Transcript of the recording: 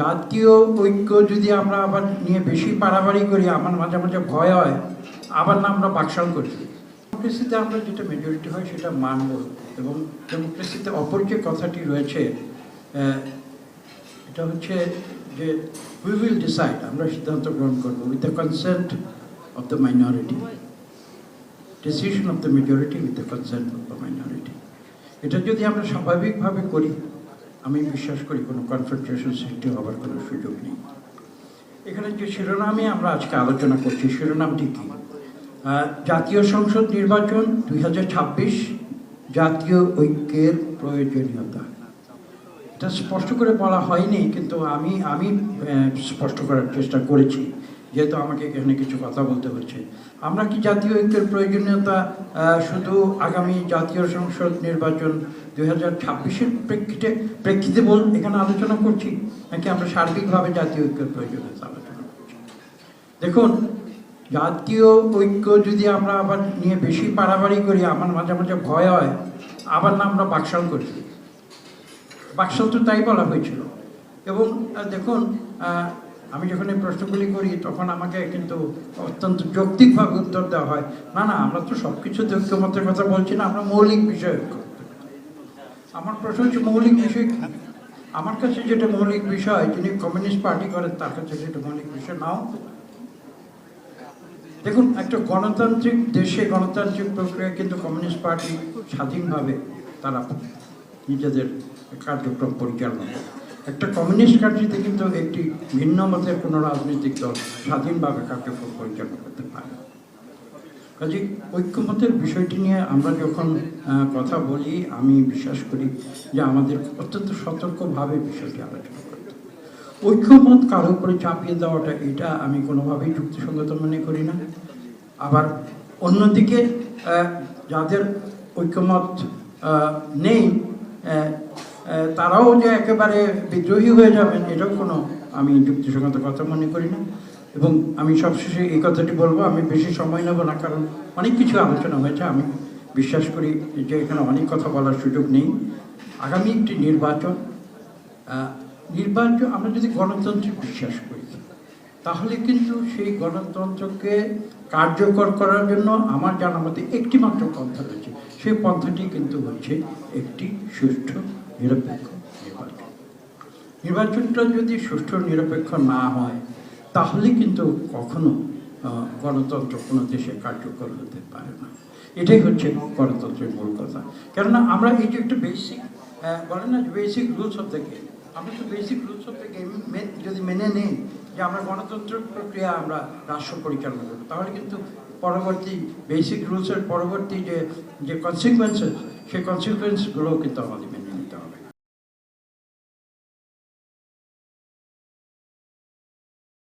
জাতীয় ঐক্য যদি আমরা আবার নিয়ে বেশি পারাবাড়ি করি, আমার মাঝে মাঝে ভয় হয়, আবার না আমরা বাকশাল করি। ডেমোক্রেসিতে আমরা যেটা মেজরিটি হয় সেটা মানব এবং ডেমোক্রেসিতে অপর যে কথাটি রয়েছে এটা হচ্ছে যে উই উইল ডিসাইড আমরা সিদ্ধান্ত গ্রহণ করব with the consent of the minority decision of the majority with the consent of the minority এটা যদি আমরা স্বাভাবিকভাবে করি আমি বিশ্বাস করি কোনো কনফ্রন্ট্রেশন সৃষ্টি হওয়ার কোনো সুযোগ নেই। এখানে যে শিরোনামে আমরা আজকে আলোচনা করছি, শিরোনামটি কি? জাতীয় সংসদ নির্বাচন দুই হাজার ছাব্বিশ, জাতীয় ঐক্যের প্রয়োজনীয়তা। এটা স্পষ্ট করে বলা হয়নি, কিন্তু আমি আমি স্পষ্ট করার চেষ্টা করেছি। যেহেতু আমাকে এখানে কিছু কথা বলতে হচ্ছে। আমরা কি জাতীয় ঐক্যের প্রয়োজনীয়তা শুধু আগামী জাতীয় সংসদ নির্বাচন দুই হাজার ছাব্বিশের প্রেক্ষিতে প্রেক্ষিতে বল, এখানে আলোচনা করছি, নাকি আমরা সার্বিকভাবে জাতীয় ঐক্যের প্রয়োজনীয়তা আলোচনা করছি? দেখুন, জাতীয় ঐক্য যদি আমরা আবার নিয়ে বেশি পারাবাড়ি করি, আমার মাঝে মাঝে ভয় হয়, আবার না আমরা বাকশাল করি। বাকশাল তো তাই বলা হয়েছিল। এবং দেখুন আমি যখন এই প্রশ্নগুলি করি, তখন আমাকে কিন্তু অত্যন্ত যৌক্তিকভাবে উত্তর দেওয়া হয়। না না, আমরা তো সব কিছু ঐক্যমতের কথা বলছি না, আমরা মৌলিক বিষয় আমার প্রশ্ন হচ্ছে, মৌলিক বিষয়? আমার কাছে যেটা মৌলিক বিষয়, যিনি কমিউনিস্ট পার্টি করেন, তার কাছে যেটা মৌলিক বিষয়, নাও। দেখুন, একটা গণতান্ত্রিক দেশে গণতান্ত্রিক প্রক্রিয়া কিন্তু কমিউনিস্ট পার্টি স্বাধীনভাবে তারা নিজেদের কার্যক্রম পরিচালনা করে। একটা কমিউনিস্ট কান্ট্রিতে কিন্তু একটি ভিন্ন মতের কোনো রাজনৈতিক দল স্বাধীনভাবে কার্যক্রম পরিচালনা করতে পারে। কাজে ঐক্যমতের বিষয়টি নিয়ে আমরা যখন কথা বলি, আমি বিশ্বাস করি যে আমাদের অত্যন্ত সতর্কভাবে বিষয়টি আলোচনা করতে। ঐক্যমত কারও উপরে চাপিয়ে দেওয়াটা, এটা আমি কোনোভাবেই যুক্তিসঙ্গত মনে করি না আবার অন্যদিকে যাদের ঐক্যমত নেই তারাও যে একেবারে বিদ্রোহী হয়ে যাবেন, এটাও কোনো আমি যুক্তিসঙ্গত কথা মনে করি না। এবং আমি সবশেষে এই কথাটি বলব, আমি বেশি সময় নেব না, কারণ অনেক কিছু আলোচনা হয়েছে। আমি বিশ্বাস করি যে এখানে অনেক কথা বলার সুযোগ নেই। আগামী একটি নির্বাচন নির্বাচন, আমরা যদি গণতন্ত্রে বিশ্বাস করি, তাহলে কিন্তু সেই গণতন্ত্রকে কার্যকর করার জন্য আমার জানা মতে একটি মাত্র পন্থা রয়েছে সেই পন্থাটি কিন্তু হচ্ছে একটি সুষ্ঠু, নিরপেক্ষ নির্বাচন। নির্বাচনটা যদি সুষ্ঠু, নিরপেক্ষ না হয়, তাহলে কিন্তু কখনো গণতন্ত্র কোনো দেশে কার্যকর হতে পারে না। এটাই হচ্ছে গণতন্ত্রের মূল কথা। কেননা আমরা এই যে একটা বেসিক বলে না basic rules of the game আমরা তো basic rules of the game যদি মেনে নেই যে আমরা গণতন্ত্র প্রক্রিয়া আমরা রাষ্ট্র পরিচালনা করব, তাহলে কিন্তু পরবর্তী বেসিক রুলসের পরবর্তী যে যে কনসিকুয়েন্সেস সেই কনসিকুয়েন্সগুলোও কিন্তু আমাদের